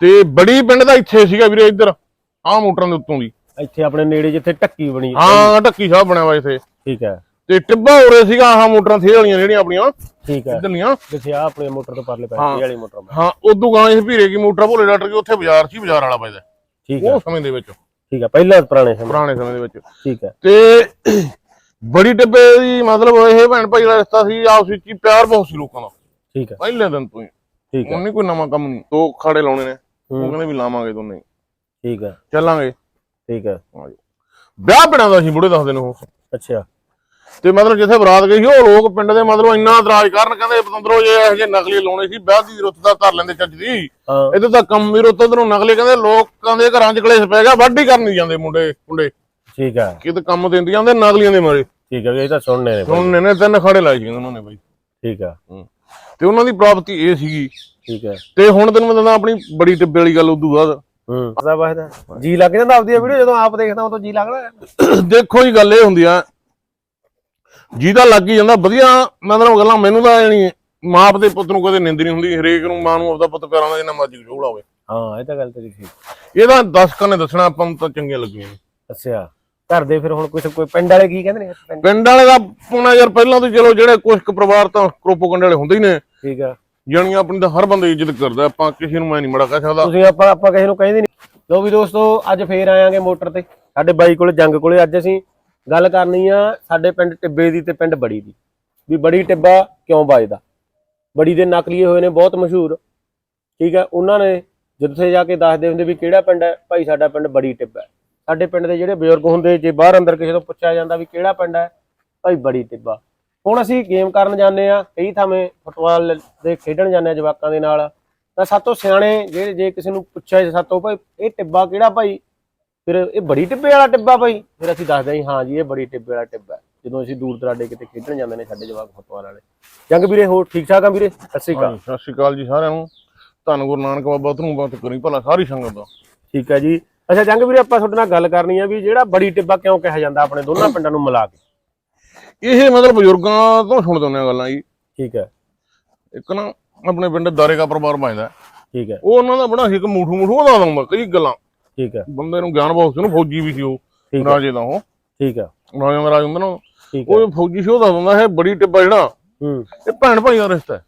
ਤੇ ਬੜੀ ਪਿੰਡ ਦਾ ਇੱਥੇ ਸੀਗਾ ਵੀਰੇ ਇੱਧਰ ਆਹ ਮੋਟਰਾਂ ਦੇ ਉੱਤੋਂ ਦੀ। ਇੱਥੇ ਆਪਣੇ ਨੇੜੇ ਜਿੱਥੇ ਟੱਕੀ ਬਣੀ ਹੈ। ਹਾਂ ਢੱਕੀ ਸਾਹਿਬ ਬਣਿਆ ਵਾ ਇੱਥੇ। ਠੀਕ ਹੈ। ਤੇ ਟਿੱਬਾ ਉਰੇ ਸੀਗਾ ਆਹ ਮੋਟਰਾਂ ਥੇ ਵਾਲੀਆਂ ਜਿਹੜੀਆਂ ਆਪਣੀਆਂ। ਠੀਕ ਹੈ। ਇੱਧਰਲੀਆਂ ਜਿੱਥੇ ਆ ਆਪਣੇ ਮੋਟਰ ਤੋਂ ਪਰਲੇ ਹਾਂ। ਪਾਸੇ ਵਾਲੀ ਮੋਟਰ ਬਣੀ। ਹਾਂ ਉਦੋਂ ਗਾਂ ਇਸ ਭੀਰੇ ਕੀ ਮੋਟਰ ਭੋਲੇ ਡਾਕਟਰ ਕੀ ਉੱਥੇ ਬਾਜ਼ਾਰ ਸੀ ਬਾਜ਼ਾਰ ਵਾਲਾ ਪੈਦਾ। ਠੀਕ ਹੈ। ਉਹ ਸਮੇਂ ਦੇ ਵਿੱਚ। ਠੀਕ ਹੈ ਪਹਿਲਾਂ ਪੁਰਾਣੇ ਸਮੇਂ। ਪੁਰਾਣੇ ਸਮੇਂ ਦੇ ਵਿੱਚ। ਠੀਕ ਹੈ। ਤੇ ਬੜੀ ਟਿੱਬੇ ਦੀ ਮਤਲਬ ਇਹ ਭੈਣ ਭਾਈ ਦਾ ਰਿਸ਼ਤਾ ਸੀ ਆਪਸ ਵਿੱਚ ਹੀ ਪਿਆਰ ਬਹੁਤ ਸੀ ਲੋਕਾਂ ਦਾ। ਠੀਕ ਹੈ। ਪਹਿਲੇ ਦਿਨ ਤੋਂ ਹੀ। ਠੀਕ ਹੈ। ਨਹੀਂ ਕੋਈ ਨਵਾਂ ਕੰਮ ਨਹੀਂ ਦੋ ਖਾੜੇ ਲਾਉਣੇ ਨੇ। ਉਹ ਕਹਿੰਦੇ ਵੀ ਲਾਵਾਂਗੇ ਦੋਨੇ। ਠੀਕ ਹੈ। ਚੱਲਾਂਗੇ। ਠੀਕ ਹੈ। ਵਿਆਹ ਪਿੰਡਾਂ ਦਾ ਸੀ ਬੁੜੇ ਦੱਸਦੇ ਨੇ ਉਹ। ਅੱਛਾ। ਤੇ ਮਤਲਬ ਜਿੱਥੇ ਬਰਾਤ ਗਈ ਸੀ ਉਹ ਲੋਕ ਪਿੰਡ ਦੇ ਮਤਲਬ ਇੰਨਾ ਇਤਰਾਜ਼ ਕਰਨ ਕਹਿੰਦੇ ਪਤੰਦਰੋ ਜੇ ਇਹੋ ਜਿਹੇ ਨਕਲੀ ਲਾਉਣੇ ਸੀ ਵਿਆਹ ਦੀ ਰੁੱਤ ਦਾ ਧਰ ਲੈਂਦੇ ਚੱਜ ਦੀ। ਇਧਰ ਤਾਂ ਕੰਮ ਵੀ ਰੁੱਤ ਉਧਰੋਂ ਨਕਲੀ ਕਹਿੰਦੇ ਲੋਕਾਂ ਦੇ ਘਰਾਂ 'ਚ ਕਲੇਸ਼ ਪੈ ਗਿਆ ਵਾਢੀ ਕਰਨ ਨਹੀਂ ਜਾਂਦੇ ਮੁੰਡੇ ਮੁੰਡੇ। ਠੀਕ ਹੈ। ਕਿਤੇ ਕੰਮ ਤੇ ਜਾਂਦੇ ਨਕਲੀਆਂ ਦੇ ਮਾਰੇ। ਠੀਕ ਹੈ ਇਹ ਤਾਂ ਸੁਣਨੇ ਨੇ। ਹੁਣ ਨੇ ਤਿੰਨ ਖਾੜੇ ਲਾਏ ਸੀ ਉਹਨਾਂ ਨੇ ਬਾਈ ਠੀਕ ਹੈ। ਤੇ ਉਹਨਾਂ ਦੀ ਪ੍ਰਾਪਤੀ ਇਹ ਸੀਗੀ। ਠੀਕ ਹੈ। ਤੇ ਹੁਣ ਤੈਨੂੰ ਮੈਂ ਦੱਸਦਾ ਆਪਣੀ ਬੜੀ ਟਿੱਬੇ ਵਾਲੀ ਗੱਲ ਉਦੋਂ ਬਾਅਦ। ਹੂੰ। ਪਤਾ ਬਾਹਦਾ ਜੀ ਲੱਗ ਜਾਂਦਾ ਆਪਦੀ ਵੀਡੀਓ ਜਦੋਂ ਆਪ ਦੇਖਦਾ ਉਹ ਤਾਂ ਜੀ ਲੱਗਦਾ। ਦੇਖੋ ਜੀ ਗੱਲ ਇਹ ਹੁੰਦੀ ਆ ਜਿਹਦਾ ਲੱਗ ਹੀ ਜਾਂਦਾ ਵਧੀਆ ਮਤਲਬ ਗੱਲਾਂ ਮੈਨੂੰ ਤਾਂ ਨਹੀਂ ਮਾਪ ਦੇ ਪੁੱਤ ਨੂੰ ਕਦੇ ਨਿੰਦ ਨਹੀਂ ਹੁੰਦੀ ਹਰੇਕ ਨੂੰ ਮਾਂ ਨੂੰ ਆਪਦਾ ਪੁੱਤ ਪਿਆਰਾਂ ਦਾ ਜਿੰਨਾ ਮਰਜ਼ੀ ਝੋਲਾ ਹੋਵੇ। ਹਾਂ ਇਹ ਤਾਂ ਗੱਲ ਤੇਰੀ ਠੀਕ। ਇਹਦਾ ਦਸਕਾਂ ਨੇ ਦੱਸਣਾ ਆਪਾਂ ਨੂੰ ਤਾਂ ਚੰਗੀਆਂ ਲੱਗੀਆਂ। ਨੇ ਅੱਛਾ। ਘਰ ਦੇ ਫਿਰ ਹੁਣ ਕੁਝ ਕੋਈ ਪਿੰਡ ਵਾਲੇ ਕੀ ਕਹਿੰਦੇ ਨੇ? ਪਿੰਡ- ਵਾਲੇ ਦਾ ਪੁਣਾ ਯਾਰ ਪਹਿਲਾਂ ਤੋਂ ਚਲੋ ਜਿਹੜੇ ਕੁਝ ਪਰਿਵਾਰ ਤਾਂ ਕਰੋਪੋ ਕੰਡੇ ਵਾਲੇ ਹੁੰਦੇ ਹੀ ਨੇ। ਠੀਕ ਆ। ਜਾਣੀਆਂ ਆਪਣੀ ਤਾਂ ਹਰ ਬੰਦਾ ਇੱਜ਼ਤ ਕਰਦਾ, ਆਪਾਂ ਕਿਸੇ ਨੂੰ ਮੈਂ ਨਹੀਂ ਮੜਾ ਕਹਿ ਸਕਦਾ। ਤੁਸੀਂ ਆਪਾਂ ਆਪਾਂ ਕਿਸੇ ਨੂੰ ਕਹਿੰਦੇ ਨਹੀਂ। ਲੋ ਵੀ ਦੋਸਤੋ, ਅੱਜ ਫੇਰ ਆਇਆਂਗੇ ਮੋਟਰ ਤੇ। ਸਾਡੇ ਬਾਈ ਕੋਲੇ, ਜੰਗ ਕੋਲੇ ਅੱਜ ਅਸੀਂ ਗੱਲ ਕਰਨੀ ਆ ਸਾਡੇ ਪਿੰਡ ਟਿੱਬੇ ਦੀ ਤੇ ਪਿੰਡ ਬੜੀ ਦੀ। ਵੀ ਬੜੀ ਟਿੱਬਾ ਕਿਉਂ ਵੱਜਦਾ? ਬੜੀ ਦੇ ਨਕਲੀਏ ਹੋਏ ਨੇ, ਬਹੁਤ ਮਸ਼ਹੂਰ। ਠੀਕ ਹੈ, ਉਹਨਾਂ ਨੇ ਜਿੱਥੇ ਜਾ ਕੇ ਦੱਸਦੇ ਹੁੰਦੇ ਵੀ ਕਿਹੜਾ ਪਿੰਡ ਹੈ? ਭਾਈ ਸਾਡਾ ਪਿੰਡ ਬੜੀ ਟਿੱਬਾ ਸਾਡੇ ਪਿੰਡ ਦੇ ਜਿਹੜੇ ਬਜ਼ੁਰਗ ਹੁੰਦੇ, ਜੇ ਬਾਹਰ ਅੰਦਰ ਕਿਸੇ ਤੋਂ ਪੁੱਛਿਆ ਜਾਂਦਾ ਵੀ ਕਿਹੜਾ ਪਿੰਡ ਹੈ, ਭਾਈ ਬੜੀ ਟਿੱਬਾ। ਹੁਣ ਅਸੀਂ ਗੇਮ ਕਰਨ ਜਾਂਦੇ ਆ ਕਈ ਥਾਵੇਂ ਫੁੱਟਬਾਲ ਦੇ ਖੇਡਣ ਜਾਂਦੇ ਆ ਜਵਾਕਾਂ ਦੇ ਨਾਲ। ਤਾਂ ਸਾਤੋਂ ਸਿਆਣੇ ਜਿਹੜੇ ਜੇ ਕਿਸੇ ਨੂੰ ਪੁੱਛਿਆ ਜੇ ਸਾਤੋਂ ਭਾਈ ਇਹ ਟਿੱਬਾ ਕਿਹੜਾ ਭਾਈ? ਫਿਰ ਇਹ ਬੜੀ ਟਿੱਬੇ ਵਾਲਾ ਟਿੱਬਾ ਭਾਈ। ਫਿਰ ਅਸੀਂ ਦੱਸਦੇ ਹਾਂ ਹਾਂ ਜੀ ਇਹ ਬੜੀ ਟਿੱਬੇ ਵਾਲਾ ਟਿੱਬਾ। ਜਦੋਂ ਅਸੀਂ ਦੂਰ ਦਰਾਡੇ ਕਿਤੇ ਖੇਡਣ ਜਾਂਦੇ ਨੇ ਸਾਡੇ ਜਵਾਕ ਫੁੱਟਬਾਲ ਵਾਲੇ। ਜੰਗ ਵੀਰੇ ਹੋਰ ਠੀਕ ਠਾਕ ਆ ਵੀਰੇ? ਸਤਿ ਸ਼੍ਰੀ ਅਕਾਲ। ਸਤਿ ਸ਼੍ਰੀ ਅਕਾਲ ਜੀ ਸਾਰਿਆਂ ਨੂੰ। ਧੰਨ ਗੁਰੂ ਨਾਨਕ ਬਾਬਾ ਤਨੂੰ ਬਾਤ ਕਰੀ ਭਲਾ ਸਾਰੀ ਸੰਗਤ ਦਾ। ਠੀਕ ਹੈ ਜੀ। ਅੱਛਾ ਜੰਗ ਵੀਰੇ ਆਪਾਂ ਤੁਹਾਡੇ ਨਾਲ ਗੱਲ ਕਰਨੀ ਆ ਵੀ ਜਿਹੜਾ ਬੜੀ ਟਿੱਬਾ ਕਿਉਂ ਕਿਹਾ ਜਾਂਦਾ ਆਪਣੇ ਦੋਨਾਂ ਪਿੰਡਾਂ ਨੂੰ ਮਿਲਾ ਕੇ? ਇਹ ਮਤਲਬ ਬਜ਼ੁਰਗਾਂ ਤੋਂ ਸੁਣਦੇ ਹੁੰਦੇ ਆ ਗੱਲਾਂ ਜੀ। ਠੀਕ ਹੈ। ਇੱਕ ਨਾ ਆਪਣੇ ਪਿੰਡ ਦਾਰੇਗਾ ਪਰਿਵਾਰ ਵੱਜਦਾ ਠੀਕ ਹੈ। ਉਹ ਉਹਨਾਂ ਦਾ ਬੜਾ ਸੀ ਇੱਕ ਮੂਠੂ ਮੂਠੂ ਉਹਦਾ ਦਊਂਗਾ ਕਈ ਗੱਲਾਂ। ਠੀਕ ਹੈ। ਬੰਦੇ ਨੂੰ ਗਿਆਨ ਬਹੁਤ ਸੀ ਉਹਨੂੰ ਫੌਜੀ ਵੀ ਸੀ ਉਹ ਰਾਜੇ ਦਾ ਉਹ। ਠੀਕ ਹੈ। ਰਾਜਾ ਦਾ ਰਾਜ ਹੁੰਦਾ ਨਾ ਉਹ। ਫੌਜੀ ਸੀ ਉਹਦਾ ਦਿੰਦਾ ਹੈ ਬੜੀ ਟਿੱਬਾ ਜਿਹੜਾ ਹੂੰ। ਇਹ ਭੈਣ ਭਾਈ ਦਾ ਰਿਸ਼ਤਾ ਹੈ।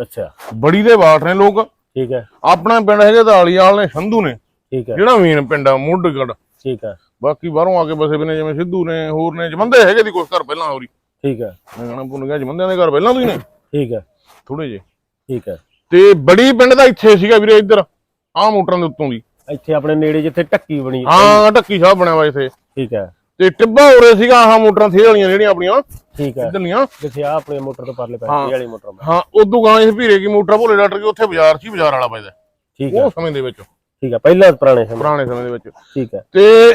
ਅੱਛਾ। ਬੜੀ ਦੇ ਬਾਟ ਨੇ ਲੋਕ। ਠੀਕ ਹੈ। ਆਪਣਾ ਪਿੰਡ ਹੈਗੇ ਦਾਲੀਵਾਲ ਨੇ ਸੰਧੂ ਨੇ। ਠੀਕ ਹੈ। ਜਿਹੜਾ ਮੇਨ ਪਿੰਡ ਆ ਮੁੱਢਗੜ। ਠੀਕ ਹੈ। ਬਾਕੀ ਬਾਹਰੋਂ ਆ ਕੇ ਬਸੇ ਵੀ ਨੇ ਜਿਵੇਂ ਸਿੱਧੂ ਨੇ ਹੋਰ ਨੇ ਜਮੰਦੇ ਹੈਗੇ ਦੀ ਕੁਛ ਘਰ ਪਹਿਲਾਂ ਹੋਰੀ। ਠੀਕ ਹੈ। ਮੈਂ ਕਹਣਾ ਭੁੱਲ ਗਿਆ ਜਮੰਦਿਆਂ ਦੇ ਘਰ ਪਹਿਲਾਂ ਤੋਂ ਹੀ ਨੇ? ਠੀਕ ਹੈ। ਥੋੜੇ ਜੇ ਠੀਕ ਹੈ। ਤੇ ਬੜੀ ਪਿੰਡ ਦਾ ਇੱਥੇ ਸੀਗਾ ਵੀਰੇ ਇੱਧਰ ਆਹ ਮੋਟਰਾਂ ਦੇ ਉੱਤੋਂ ਦੀ। ਇੱਥੇ ਆਪਣੇ ਨੇੜੇ ਜਿੱਥੇ ਟੱਕੀ ਬਣੀ ਹੈ। ਢੱਕੀ ਸਾਹਿਬ ਬਣਿਆ ਵਾ ਇੱਥੇ। ਠੀਕ ਹੈ। ਤੇ ਟਿੱਬਾ ਉਰੇ ਸੀਗਾ ਆਹ ਮੋਟਰਾਂ ਥੇ ਵਾਲੀਆਂ ਜਿਹੜੀਆਂ ਆਪਣੀਆਂ। ਠੀਕ ਹੈ। ਇੱਧਰਲੀਆਂ। ਜਿੱਥੇ ਆ ਆਪਣੇ ਮੋਟਰ ਤੋਂ ਪਰਲੇ। ਪਾਸੇ ਵਾਲੀ ਮੋਟਰ। ਹਾਂ ਉਦੋਂ ਗਾਂ ਇਸ ਭੀਰੇ ਕੀ ਮੋਟਰ ਭੋਲੇ ਡਾਕਟਰ ਕੀ ਉੱਥੇ ਬਾਜ਼ਾਰ ਸੀ ਬਾਜ਼ਾਰ ਵਾਲਾ ਪੈਦਾ। ਠੀਕ ਹੈ। ਉਹ ਸਮੇਂ ਦੇ ਵਿੱਚ। ਠੀਕ ਹੈ ਪਹਿਲਾਂ ਪੁਰਾਣੇ ਸਮੇਂ। ਪੁਰਾਣੇ ਸਮੇਂ ਦੇ ਵਿੱਚ। ਠੀਕ ਹੈ। ਤੇ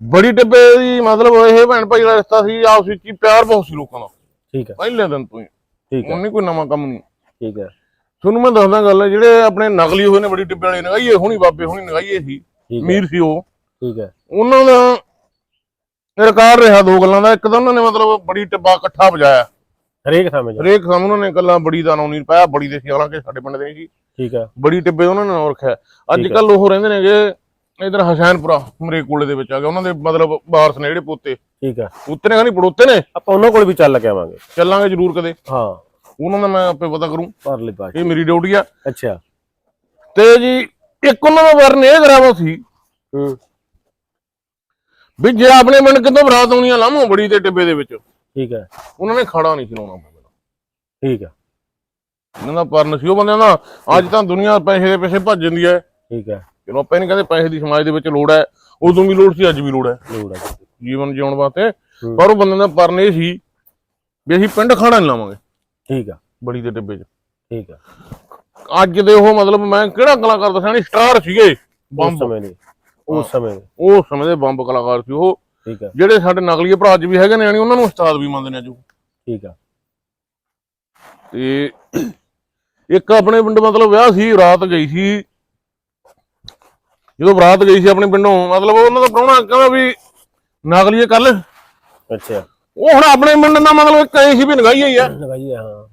ਬੜੀ ਟਿੱਬੇ ਦੀ ਮਤਲਬ ਇਹ ਭੈਣ ਭਾਈ ਦਾ ਰਿਸ਼ਤਾ ਸੀ ਆਪਸ ਵਿੱਚ ਹੀ ਪਿਆਰ ਬਹੁਤ ਸੀ ਲੋਕਾਂ ਦਾ। ਠੀਕ ਹੈ। ਪਹਿਲੇ ਦਿਨ ਤੋਂ ਹੀ। ਠੀਕ ਹੈ। ਨਹੀਂ ਕੋਈ ਨਵਾਂ ਕੰਮ ਨਹੀਂ ਠੀਕ ਹੈ। ਤੁਹਾਨੂੰ ਮੈਂ ਦੱਸਦਾ ਗੱਲ ਜਿਹੜੇ ਆਪਣੇ ਨਕਲੀ ਹੋਏ ਨੇ ਬੜੀ ਟਿੱਬੇ ਵਾਲੇ ਨਗਾਈਏ ਹੁਣੀ ਬਾਬੇ ਹੁਣੀ ਨਗਾਈਏ ਸੀ। ਅਮੀਰ ਸੀ ਉਹ। ਠੀਕ ਹੈ। ਉਹਨਾਂ ਦਾ ਰਿਕਾਰਡ ਰਿਹਾ ਦੋ ਗੱਲਾਂ ਦਾ। ਇੱਕ ਤਾਂ ਉਹਨਾਂ ਨੇ ਮਤਲਬ ਬੜੀ ਟਿੱਬਾ ਇਕੱਠਾ ਵਜਾਇਆ। ਹਰੇਕ ਸਮੇਂ ਹਰੇਕ ਸਾਹਮਣੇ ਉਹਨਾਂ ਨੇ ਗੱਲਾਂ ਬੜੀ ਦਾ ਨਾਂ ਨਹੀਂ ਪਾਇਆ ਬੜੀ ਦੇ ਸੀ ਹਾਲਾਂਕਿ ਸਾਡੇ ਪਿੰਡ ਦੇ ਸੀ। ਠੀਕ ਹੈ। ਬੜੀ ਟਿੱਬੇ ਉਹਨਾਂ ਨੇ ਨਾਂ ਰੱਖਿਆ। ਅੱਜ। ਕੱਲ ਉਹ ਰਹਿੰਦੇ ਨੇਗੇ ਇਧਰ ਹਸੈਨਪੁਰਾ ਮਰੇ ਕੋਲੇ ਦੇ ਵਿੱਚ ਆ ਗਏ ਉਹਨਾਂ ਦੇ ਮਤਲਬ ਵਾਰਸ ਨੇ ਜਿਹੜੇ ਪੋਤੇ। ਠੀਕ ਹੈ। ਪੁੱਤੇ ਨੇ ਕਹਿੰਦੀ ਪੜੋਤੇ ਨੇ। ਆਪਾਂ ਉਹਨਾਂ ਕੋਲ ਵੀ ਚੱਲ ਕੇ ਆਵਾਂਗੇ। ਚੱਲਾਂਗੇ ਜ਼ਰੂਰ ਕਦੇ। ਹਾਂ। ਉਹਨਾਂ ਦਾ ਮੈਂ ਆਪੇ ਪਤਾ ਕਰੂੰ। ਪਰਲੇ ਪਾਸੇ ਇਹ ਮੇਰੀ ਡਿਊਟੀ ਆ। ਅੱਛਾ। ਤੇ ਜੀ ਇੱਕ ਉਹਨਾਂ ਦਾ ਵਰਨ ਇਹ ਕਰਾਵਾ ਸੀ ਹੂੰ। ਵੀ ਜੇ ਆਪਣੇ ਪਿੰਡ ਕਿਤੋਂ ਬਰਾਤ ਆਉਣੀ ਆ ਲਾਮੋ ਬੜੀ ਤੇ ਟਿੱਬੇ ਦੇ ਵਿੱਚ। ਠੀਕ ਹੈ। ਉਹਨਾਂ ਨੇ ਖੜਾ ਨਹੀਂ ਚਲਾਉਣਾ ਠੀਕ ਹੈ। ਇਹਨਾਂ ਦਾ ਪਰਨ ਸੀ ਉਹ ਬੰਦਿਆਂ ਦਾ। ਅੱਜ ਤਾਂ ਦੁਨੀਆ ਪੈਸੇ ਦੇ ਪਿੱਛੇ ਭੱਜ ਜਾਂਦੀ ਹੈ। ਠੀਕ ਹੈ। ਚਲੋ ਆਪਾਂ ਨਹੀਂ ਕਹਿੰਦੇ ਪੈਸੇ ਦੀ ਸਮਾਜ ਦੇ ਵਿੱਚ ਲੋੜ ਹੈ। ਉਦੋਂ ਵੀ ਲੋੜ ਸੀ ਅੱਜ ਵੀ ਲੋੜ ਹੈ। ਲੋੜ ਹੈ। ਜੀਵਨ ਜਿਉਣ ਵਾਸਤੇ। ਪਰ ਉਹ ਬੰਦੇ ਦਾ ਪਰਨ ਇਹ ਸੀ ਵੀ ਅਸੀਂ ਪਿੰਡ ਖਾਣਾ ਨਹੀਂ ਲਾਵਾਂਗੇ। ਠੀਕ ਹੈ। ਬੜੀ ਦੇ ਟਿੱਬੇ 'ਚ। ਠੀਕ ਹੈ। ਅੱਜ ਦੇ ਉਹ ਮਤਲਬ ਮੈਂ ਕਿਹੜਾ ਕਲਾਕਾਰ ਨਹੀਂ ਸਟਾਰ ਸੀਗੇ। ਬੰਬ। ਸਮੇਂ ਦੇ। ਉਸ ਸਮੇਂ ਦੇ। ਉਹ ਸਮੇਂ ਦੇ ਬੰਬ ਕਲਾਕਾਰ ਸੀ ਉਹ। ਠੀਕ ਹੈ। ਜਿਹੜੇ ਸਾਡੇ ਨਕਲੀਏ ਭਰਾ ਅੱਜ ਵੀ ਹੈਗੇ ਨੇ ਯਾਨੀ ਉਹਨਾਂ ਨੂੰ ਉਸਤਾਦ ਵੀ ਮੰਨਦੇ ਨੇ ਅੱਜ। ਉਹ। ਠੀਕ ਹੈ। ਤੇ ਇੱਕ ਆਪਣੇ ਪਿੰਡ ਮਤਲਬ ਵਿਆਹ ਸੀ ਰਾਤ ਗਈ ਸੀ। ਜਦੋਂ ਬਰਾਤ ਗਈ ਸੀ ਆਪਣੇ ਪਿੰਡੋਂ ਮਤਲਬ ਉਹਨਾਂ ਦਾ ਪ੍ਰਾਹੁਣਾ ਕਹਿੰਦਾ ਵੀ ਨਕਲੀਏ ਕਰ ਲੈ ਅੱਛਾ। ਉਹ ਹੁਣ ਆਪਣੇ ਪਿੰਡ ਦਾ ਮਤਲਬ ਇੱਕ ਐ ਸੀ ਵੀ ਨਗਾਈ ਹੀ ਆ। ਲਗਾਈਏ ਹਾਂ।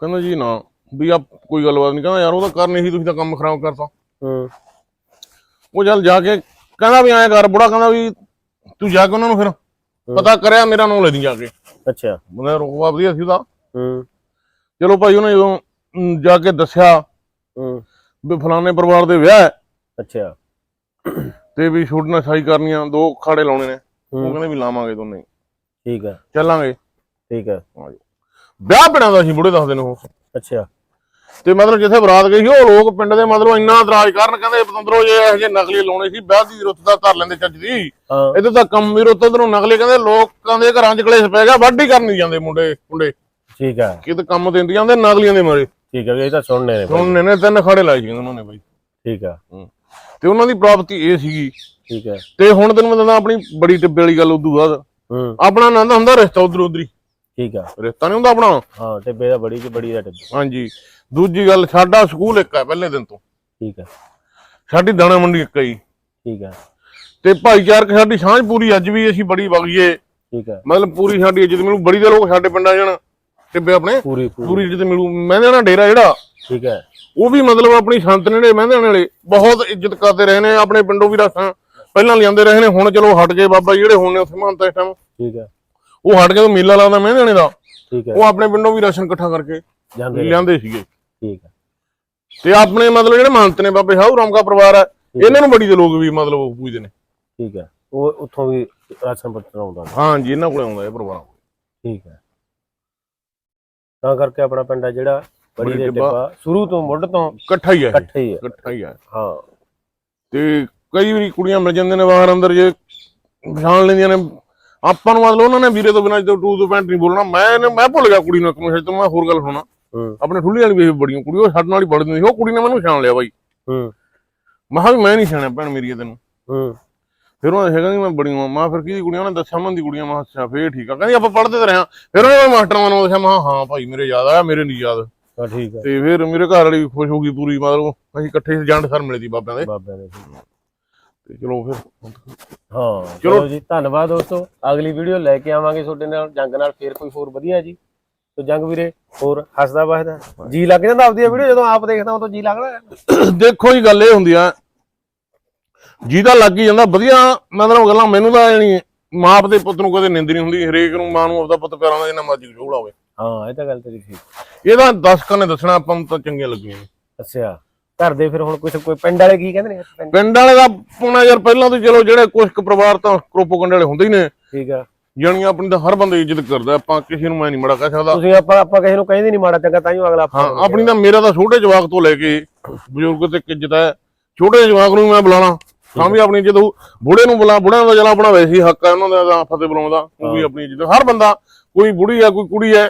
ਕਹਿੰਦਾ ਜੀ ਨਾ ਵੀ ਆ ਕੋਈ ਗੱਲਬਾਤ ਨਹੀਂ ਕਹਿੰਦਾ ਯਾਰ ਉਹ ਤਾਂ ਕਰਨੀ ਸੀ ਤੁਸੀਂ ਤਾਂ ਕੰਮ ਖਰਾਬ ਕਰਤਾ। ਹੂੰ। ਉਹ ਚੱਲ ਜਾ ਕੇ ਕਹਿੰਦਾ ਵੀ ਐਂ ਕਰ ਬੁੜਾ ਕਹਿੰਦਾ ਵੀ ਤੂੰ ਜਾ ਕੇ ਉਹਨਾਂ ਨੂੰ ਫਿਰ ਪਤਾ ਕਰਿਆ ਮੇਰਾ ਨਾਮ ਲੈ ਦੀ ਜਾ ਕੇ। ਅੱਛਾ। ਬੰਦਾ ਰੋਕਵਾ ਵਧੀਆ ਸੀ ਉਹਦਾ ਹੂੰ। ਚਲੋ ਭਾਈ ਉਹਨੇ ਜਦੋਂ ਜਾ ਕੇ ਦੱਸਿਆ ਹੂੰ ਵੀ ਫਲਾਣੇ ਪਰਿਵਾਰ ਦੇ ਵਿਆਹ ਹੈ ਅੱਛਾ। ਤੇ ਵੀ ਛੁੱਟ ਨਾ ਸਾਈ ਕਰਨੀਆਂ ਦੋ ਖਾੜੇ ਲਾਉਣੇ ਨੇ ਉਹ ਕਹਿੰਦੇ ਵੀ ਲਾਵਾਂਗੇ ਦੋਨੇ। ਹੀ। ਠੀਕ ਹੈ। ਚੱਲਾਂਗੇ। ਠੀਕ ਹੈ। ਵਿਆਹ ਪਿੰਡਾਂ ਦਾ ਸੀ ਬੁੜੇ ਦੱਸਦੇ ਨੇ ਉਹ। ਅੱਛਾ। ਤੇ ਮਤਲਬ ਜਿੱਥੇ ਬਰਾਤ ਗਈ ਸੀ ਉਹ ਲੋਕ ਪਿੰਡ ਦੇ ਮਤਲਬ ਇੰਨਾ ਇਤਰਾਜ਼ ਕਰਨ ਕਹਿੰਦੇ ਪਤੰਦਰੋ ਜੇ ਇਹੋ ਜਿਹੇ ਨਕਲੀ ਲਾਉਣੇ ਸੀ ਵਿਆਹ ਦੀ ਰੁੱਤ ਦਾ ਧਰ ਲੈਂਦੇ ਚੱਜ ਦੀ। ਹਾਂ। ਇੱਧਰ ਤਾਂ ਕੰਮ ਵੀ ਰੁੱਤ ਉਧਰੋਂ ਨਕਲੀ ਕਹਿੰਦੇ ਲੋਕਾਂ ਦੇ ਘਰਾਂ 'ਚ ਕਲੇਸ਼ ਪੈ ਗਿਆ ਵਾਢੀ ਕਰਨ ਨਹੀਂ ਜਾਂਦੇ ਮੁੰਡੇ ਮੁੰਡੇ। ਠੀਕ ਹੈ। ਕਿਤੇ ਕੰਮ ਤੇ ਇੰਦੀਆਂ ਦੇ ਮਾਰੇ। ਠੀਕ ਹੈ ਇਹ ਤਾਂ ਸੁਣਨੇ ਨੇ। ਹੁਣ ਨੇ ਤਿੰਨ ਖਾੜੇ ਲਾਏ ਸੀ ਉਹਨਾਂ ਨੇ ਬਾਈ ਠੀਕ ਹੈ। ਤੇ ਉਹਨਾਂ ਦੀ ਪ੍ਰਾਪਤੀ ਇਹ ਸੀਗੀ। ਠੀਕ ਹੈ। ਤੇ ਹੁਣ ਤੈਨੂੰ ਮੈਂ ਦੱਸਦਾ ਆਪਣੀ ਬੜੀ ਟਿੱਬੇ ਵਾਲੀ ਗੱਲ ਉਦੋਂ ਬਾਅਦ। ਹੂੰ। ਆਪਣਾ ਆਨੰਦ ਹੁੰਦਾ ਰਿਸ਼ਤਾ ਉਧਰ ਉਧਰੀ। ਠੀਕ ਹੈ। ਰਿਸ਼ਤਾ ਨਹੀਂ ਹੁੰਦਾ ਆਪਣਾ। ਹਾਂ ਟਿੱਬੇ ਦਾ ਬੜੀ ਚ ਬੜੀ ਦਾ ਟਿੱਬੇ। ਹਾਂਜੀ। ਦੂਜੀ ਗੱਲ ਸਾਡਾ ਸਕੂਲ ਇੱਕ ਹੈ ਪਹਿਲੇ ਦਿਨ ਤੋਂ। ਠੀਕ ਹੈ। ਸਾਡੀ ਦਾਣਾ ਮੰਡੀ ਇੱਕ ਹੈ ਜੀ। ਠੀਕ ਹੈ। ਤੇ ਭਾਈਚਾਰਕ ਸਾਡੀ ਸਾਂਝ ਪੂਰੀ ਅੱਜ ਵੀ ਅਸੀਂ ਬੜੀ ਵਗੀਏ। ਠੀਕ ਹੈ। ਮਤਲਬ ਪੂਰੀ ਸਾਡੀ ਇੱਜ਼ਤ ਮਿਲੂ। ਬੜੀ ਦੇ ਲੋਕ ਸਾਡੇ ਪਿੰਡਾਂ ਜਾਣ। ਟਿੱਬੇ ਆਪਣੇ? ਪੂਰੀ ਪੂਰੀ। ਇੱਜ਼ਤ ਮਿਲੂ। ਮਹਿੰਦੇ ਨਾਲ ਡੇਰਾ ਜਿਹੜਾ ਠੀਕ ਹੈ। ਉਹ ਵੀ ਮਤਲਬ ਆਪਣੀ ਸੰਤ ਨੇ ਮਹਿੰਦੇ ਵਾਲੇ ਬਹੁਤ ਇੱਜ਼ਤ ਕਰਦੇ ਰਹੇ ਨੇ ਆਪਣੇ ਪਿੰਡੋਂ ਵੀ ਰਸਾਂ ਪਹਿਲਾਂ ਲਿਆਂਦੇ ਰਹੇ ਨੇ ਹੁਣ ਚਲੋ ਹਟ ਗਏ ਬਾਬਾ ਜੀ ਜਿਹੜੇ ਹੁਣ ਨੇ ਉੱਥੇ ਮਹੰਤ ਇਸ ਟਾਈਮ ਠੀਕ ਹੈ। ਉਹ ਹਟ ਕੇ ਤੋਂ ਮੇਲਾ ਲਾਉਂਦਾ ਮਹਿੰਦੇ ਵਾਲੇ ਦਾ। ਠੀਕ ਹੈ। ਉਹ ਆਪਣੇ ਪਿੰਡੋਂ ਵੀ ਰਾਸ਼ਨ ਇਕੱਠਾ ਕਰਕੇ। ਲਿਆਂਦੇ ਸੀਗੇ। ਠੀਕ ਹੈ। ਤੇ ਆਪਣੇ ਮਤਲਬ ਜਿਹੜੇ ਮਹੰਤ ਨੇ ਬਾਬੇ ਸਾਹੂ ਰਾਮ ਦਾ ਪਰਿਵਾਰ ਹੈ ਇਹਨਾਂ ਨੂੰ ਬੜੀ ਦੇ ਲੋਕ ਵੀ ਮਤਲਬ ਉਹ ਪੂਜਦੇ ਨੇ। ਠੀਕ ਹੈ। ਉਹ ਉੱਥੋਂ ਵੀ ਰਾਸ਼ਨ ਪੱਤਰ ਆਉਂਦਾ ਹਾਂਜੀ ਇਹਨਾਂ ਕੋਲੇ ਆਉਂਦਾ ਇਹ ਪਰਿਵਾਰ। ਠੀਕ ਹੈ। ਤਾਂ ਕਰਕੇ ਆਪਣਾ ਪਿੰਡ ਹੈ ਜਿਹੜਾ ਬੜੀ ਦੇ। ਟਿੱਬਾ ਸ਼ੁਰੂ ਤੋਂ ਮੁੱਢ ਤੋਂ ਇਕੱਠਾ ਹੀ ਹੈ ਇਹ, ਇਕੱਠੇ ਹੀ ਹੈ ਇਕੱਠਾ ਹੀ ਹੈ ਹਾਂ। ਤੇ ਕਈ ਵਾਰੀ ਕੁੜੀਆਂ ਮਿਲ ਜਾਂਦੇ ਨੇ ਬਾਹਰ ਅੰਦਰ ਜੇ ਪਛਾਣ ਲੈਂਦੀਆਂ ਨੇ। ਆਪਾਂ ਨੂੰ ਮਤਲਬ ਉਹਨਾਂ ਨੇ ਵੀਰੇ ਤੋਂ ਬਿਨਾਂ ਜਦੋਂ ਟੂ ਤੋਂ ਪੈਂਟ ਨਹੀਂ ਬੋਲਣਾ। ਮੈਂ ਮੈਂ ਭੁੱਲ ਗਿਆ ਕੁੜੀ ਨੂੰ ਇੱਕ ਨੂੰ ਤੋਂ ਮੈਂ ਹੋਰ ਗੱਲ ਸੁਣਾ। ਆਪਣੇ ਠੁੱਲੀ ਵਾਲੀ ਵੇਖ ਬੜੀਆਂ ਕੁੜੀ ਉਹ ਸਾਡੇ ਨਾਲ ਹੀ ਪੜਦੀ ਸੀ। ਉਹ ਕੁੜੀ ਨੇ ਮੈਨੂੰ ਪਛਾਣ ਲਿਆ ਬਾਈ। ਹੂੰ। ਮੈਂ ਕਿਹਾ ਵੀ ਮੈਂ ਨਹੀਂ ਸਿਆਣਿਆ ਭੈਣ ਮੇਰੀ ਤੈਨੂੰ। ਹੂੰ। ਫਿਰ ਉਹ ਹੈਗਾ ਕਿ ਮੈਂ ਬੜੀ ਮਾਂ ਮਾਂ ਫਿਰ ਕਿਹਦੀ ਕੁੜੀਆਂ ਨੇ ਦੱਸਿਆ ਉਹਨਾਂ ਦੀ ਕੁੜੀਆਂ ਮੈਂ ਅੱਛਾ ਫੇਰ ਠੀਕ ਆ। ਕਹਿੰਦੀ ਆਪਾਂ ਪੜ੍ਹਦੇ ਤਾਂ ਰਹੇ ਹਾਂ। ਫਿਰ ਉਹਨੇ ਮਾਸਟਰਾਂ ਨੂੰ ਦੱਸਿਆ ਮੈਂ ਹਾਂ ਭਾਈ ਮੇਰੇ ਯਾਦ ਆਇਆ ਮੇਰੇ ਨਹੀਂ ਯਾਦ। ਹਾਂ ਠੀਕ ਹੈ ਤੇ ਫਿਰ ਮੇਰੇ ਘਰ ਵਾਲੀ ਵੀ ਖੁਸ਼ ਹੋ ਗਈ ਪੂਰੀ ਮਤਲਬ ਅਸੀਂ ਇਕੱਠੇ ਜੰਡ ਸਰ ਮਿਲੇ ਦੀ ਬਾਬਿਆਂ ਦੇ। ਬਾਬਿਆਂ ਦੇ ਤੇ ਚਲੋ ਫਿਰ। ਹਾਂ ਚਲੋ। ਜੀ ਧੰਨਵਾਦ ਦੋਸਤੋ। ਅਗਲੀ ਵੀਡੀਓ ਲੈ ਕੇ ਆਵਾਂਗੇ ਤੁਹਾਡੇ ਨਾਲ। ਜੰਗ ਨਾਲ ਫੇਰ ਕੋਈ ਹੋਰ ਵਧੀਆ ਜੀ। ਤੇ ਜੰਗ ਵੀਰੇ ਹੋਰ ਹੱਸਦਾ ਵਸਦਾ। ਜੀ ਲੱਗ ਜਾਂਦਾ ਆਪਦੀ ਵੀਡੀਓ? ਜਦੋਂ ਆਪ ਦੇਖਦਾ ਉਦੋਂ ਜੀ ਲੱਗਦਾ। ਦੇਖੋ ਜੀ ਗੱਲ ਇਹ ਹੁੰਦੀ ਆ ਜਿਹਦਾ ਲੱਗ ਹੀ ਜਾਂਦਾ ਵਧੀਆ ਮਤਲਬ ਗੱਲਾਂ ਮੈਨੂੰ ਤਾਂ ਨਹੀਂ ਮਾਪ ਦੇ ਪੁੱਤ ਨੂੰ ਕਦੇ ਨਿੰਦ ਨਹੀਂ ਹੁੰਦੀ ਹਰੇਕ ਨੂੰ ਮਾਂ ਨੂੰ ਆਪਦਾ ਪੁੱਤ ਪਿਆਰਾ ਦਾ ਜਿੰਨਾ ਮਰਜ਼ੀ ਝੋਲਾ ਹੋਵੇ। ਹਾਂ ਇਹ ਤਾਂ ਗੱਲ ਤੇਰੀ ਠੀਕ। ਇਹਦਾ ਦਸਕਾਂ ਨੇ ਦੱਸਣਾ ਆਪਾਂ ਨੂੰ ਤਾਂ ਚੰਗੀਆਂ ਲੱਗੀਆਂ ਨੇ। ਅੱਛਾ ਘਰ ਦੇ ਫਿਰ ਹੁਣ ਕੁਝ ਕੋਈ ਪਿੰਡ ਵਾਲੇ ਕੀ ਕਹਿੰਦੇ ਨੇ? ਪਿੰਡ ਵਾਲੇ ਦਾ ਪੁਣਾ ਯਾਰ ਪਹਿਲਾਂ ਤੋਂ ਚਲੋ ਜਿਹੜੇ ਕੁਝ ਕੁ ਪਰਿਵਾਰ ਤਾਂ ਕਰੋਪੋਕੰਡ ਵਾਲੇ ਹੁੰਦੇ ਹੀ ਨੇ। ਠੀਕ ਆ। ਜਾਣੀ ਆਪਣੀ ਤਾਂ ਹਰ ਬੰਦੇ ਇੱਜ਼ਤ ਕਰਦਾ ਆਪਾਂ ਕਿਸੇ ਨੂੰ ਮੈਂ ਨਹੀਂ ਮੜਾ ਕਹਿ ਸਕਦਾ। ਤੁਸੀਂ ਆਪਾਂ ਆਪਾਂ ਕਿਸੇ ਨੂੰ ਕਹਿੰਦੇ ਨਹੀਂ ਮਾੜਾ ਚੰਗਾ ਤਾਂ ਹੀ ਅਗਲਾ ਆਪਾਂ ਹਾਂ ਆਪਣੀ ਤਾਂ ਮੇਰਾ ਤਾਂ ਛੋਟੇ ਜਵਾਕ ਤੋਂ ਲੈ ਕੇ ਬਜ਼ੁਰਗ ਤੱਕ ਇੱਜ਼ਤ ਹੈ। ਛੋਟੇ ਜਵਾਕ ਨੂੰ ਮੈਂ ਬੁਲਾਣਾ। ਵੀ ਆਪਣੀ ਜਦੋਂ ਬੁੜੇ ਨੂੰ ਬੁਲਾ ਬੁੜਿਆਂ ਦਾ ਜਲਾ ਆਪਣਾ ਵੈਸੇ ਹੀ ਹੱਕ ਹੈ ਉਹਨਾਂ ਦਾ ਤਾਂ ਫਤਿਹ ਬੁਲਾਉਣ ਦਾ ਉਹ ਵੀ ਆਪਣੀ ਇੱਜ਼ਤ ਹਰ ਬੰਦਾ ਕੋਈ ਬੁੜੀ ਹੈ ਕੋਈ ਕੁੜੀ ਹੈ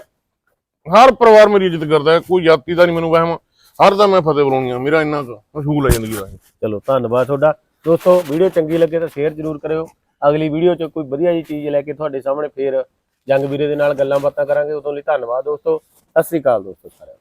ਹਰ ਪਰਿਵਾਰ ਮੇਰੀ ਇੱਜ਼ਤ ਕਰਦਾ ਹੈ ਕੋਈ ਜਾਤੀ ਦਾ ਨਹੀਂ ਮੈਨੂੰ ਵਹਿਮ ਹਰ ਦਾ ਮੈਂ ਫਤਿਹ ਬੁਲਾਉਣੀ ਆ ਮੇਰਾ ਇੰਨਾ ਮਸ਼ਹੂਰ ਹੈ ਜ਼ਿੰਦਗੀ ਦਾ। ਚਲੋ ਧੰਨਵਾਦ ਤੁਹਾਡਾ। ਦੋਸਤੋ ਵੀਡੀਓ ਚੰਗੀ ਲੱਗੇ ਤਾਂ ਸ਼ੇਅਰ ਜ਼ਰੂਰ ਕਰਿਓ। ਅਗਲੀ ਵੀਡੀਓ 'ਚ ਕੋਈ ਵਧੀਆ ਜੀ ਚੀਜ਼ ਲੈ ਕੇ ਤੁਹਾਡੇ ਸਾਹਮਣੇ ਫੇਰ ਜੰਗ ਵੀਰੇ ਦੇ ਨਾਲ ਗੱਲਾਂ ਬਾਤਾਂ ਕਰਾਂਗੇ। ਉਦੋਂ ਲਈ ਧੰਨਵਾਦ ਦੋਸਤੋ। ਸਤਿ ਸ੍ਰੀ ਅਕਾਲ ਦੋਸਤੋ ਸਾਰਿਆਂ